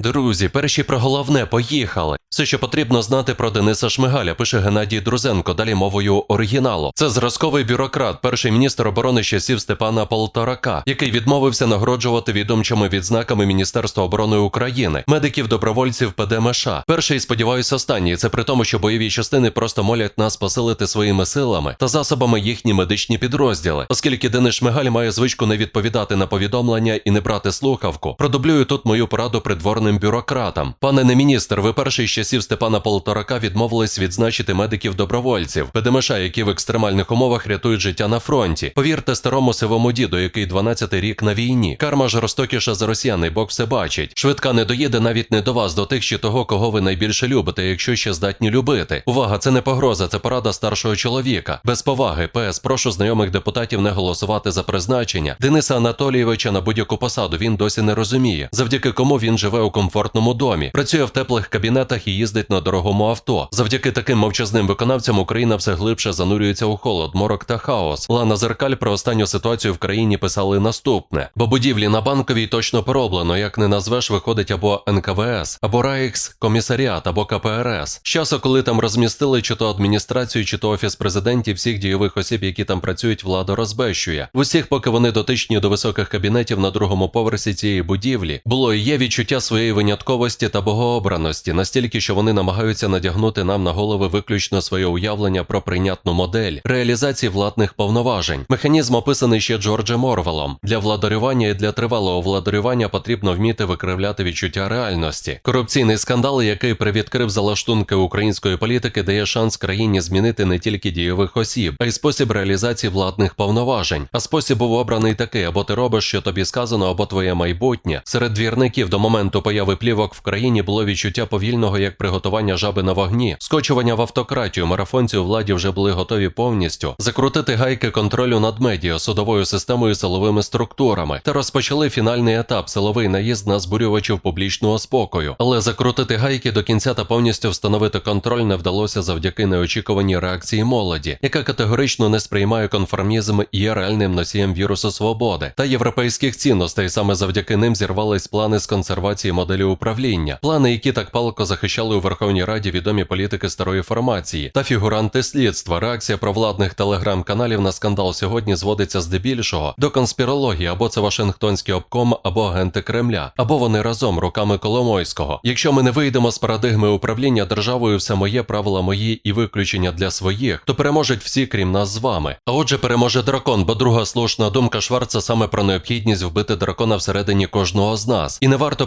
Друзі, перші про головне поїхали. Все, що потрібно знати про Дениса Шмигаля, пише Геннадій Друзенко, далі мовою оригіналу. Це зразковий бюрократ, перший міністр оборони часів Степана Полторака, який відмовився нагороджувати відомчими відзнаками Міністерства оборони України, медиків, добровольців ПДМШ. Перший, сподіваюся, останній. Це при тому, що бойові частини просто молять нас посилити своїми силами та засобами їхні медичні підрозділи, оскільки Денис Шмигаль має звичку не відповідати на повідомлення і не брати слухавку. Продублюю тут мою пораду придворним бюрократам. Пане не міністр, ви перший з часів Степана Полторака відмовились відзначити медиків-добровольців, ПДМШ, які в екстремальних умовах рятують життя на фронті. Повірте старому сивому діду, який 12-й рік на війні. Карма жорстокіша за росіян, і Бог все бачить. Швидка не доїде навіть не до вас, до тих чи того, кого ви найбільше любите, якщо ще здатні любити. Увага, це не погроза, це порада старшого чоловіка. Без поваги, ПС, прошу знайомих депутатів не голосувати за призначення. Дениса Анатолійовича на будь-яку посаду він досі не розуміє, завдяки кому він живе у комфортному домі, працює в теплих кабінетах і їздить на дорогому авто. Завдяки таким мовчазним виконавцям Україна все глибше занурюється у холод, морок та хаос. Лана Зеркаль про останню ситуацію в країні писали наступне: бо будівлі на банковій точно пороблено, як не назвеш, виходить або НКВС, або Райкс, комісаріат, або КПРС. З часу, коли там розмістили чи то адміністрацію, чи то офіс президентів, всіх дійових осіб, які там працюють, влада розбещує. В усіх, поки вони дотичні до високих кабінетів на другому поверсі цієї будівлі, було і є відчуття своєї винятковості та богообраності, настільки, що вони намагаються надягнути нам на голови виключно своє уявлення про прийнятну модель реалізації владних повноважень. Механізм описаний ще Джорджем Орвелом. Для владарювання і для тривалого владарювання потрібно вміти викривляти відчуття реальності. Корупційний скандал, який привідкрив залаштунки української політики, дає шанс країні змінити не тільки дійових осіб, а й спосіб реалізації владних повноважень. А спосіб був обраний такий: або ти робиш, що тобі сказано, або твоє майбутнє. Серед двірників до моменту появи плівок в країні було відчуття повільного як приготування жаби на вогні, скочування в автократію. Марафонці у владі вже були готові повністю закрутити гайки контролю над медіа, судовою системою, силовими структурами та розпочали фінальний етап силовий наїзд на збурювачів публічного спокою. Але закрутити гайки до кінця та повністю встановити контроль не вдалося завдяки неочікуваній реакції молоді, яка категорично не сприймає конформізм і є реальним носієм вірусу свободи та європейських цінностей. Саме завдяки ним зірвались плани з консервації моделі управління, плани, які так палко захищали у Верховній Раді відомі політики старої формації та фігуранти слідства. Реакція провладних телеграм-каналів на скандал сьогодні зводиться здебільшого до конспірології, або це Вашингтонський обком, або агенти Кремля, або вони разом руками Коломойського. Якщо ми не вийдемо з парадигми управління державою, все моє правила мої і виключення для своїх, то переможуть всі, крім нас з вами. А отже, переможе дракон, бо друга слушна думка Шварца саме про необхідність вбити дракона всередині кожного з нас, і не варто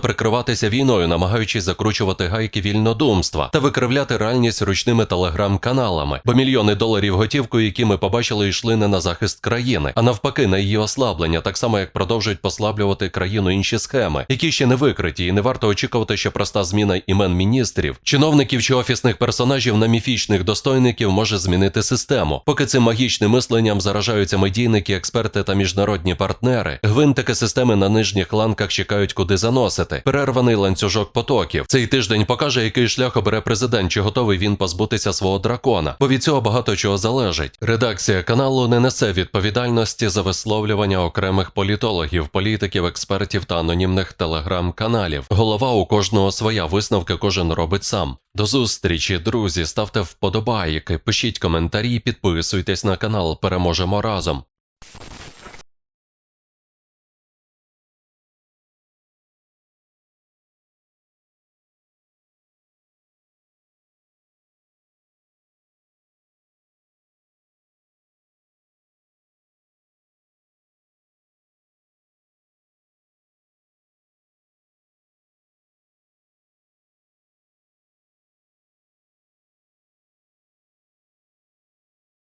прикриватися війною, намагаючись закручувати гайки вільнодумства та викривляти реальність ручними телеграм-каналами, бо мільйони доларів готівкою, які ми побачили, йшли не на захист країни, а навпаки, на її ослаблення, так само як продовжують послаблювати країну інші схеми, які ще не викриті, і не варто очікувати, що проста зміна імен міністрів, чиновників чи офісних персонажів на міфічних достойників може змінити систему. Поки цим магічним мисленням заражаються медійники, експерти та міжнародні партнери, гвинтики системи на нижніх ланках чекають, куди заносити. Перерваний ланцюжок потоків. Цей тиждень покаже, який шлях обере президент, чи готовий він позбутися свого дракона, бо від цього багато чого залежить. Редакція каналу не несе відповідальності за висловлювання окремих політологів, політиків, експертів та анонімних телеграм-каналів. Голова у кожного своя висновки кожен робить сам. До зустрічі, друзі. Ставте вподобайки, пишіть коментарі, підписуйтесь на канал. Переможемо разом.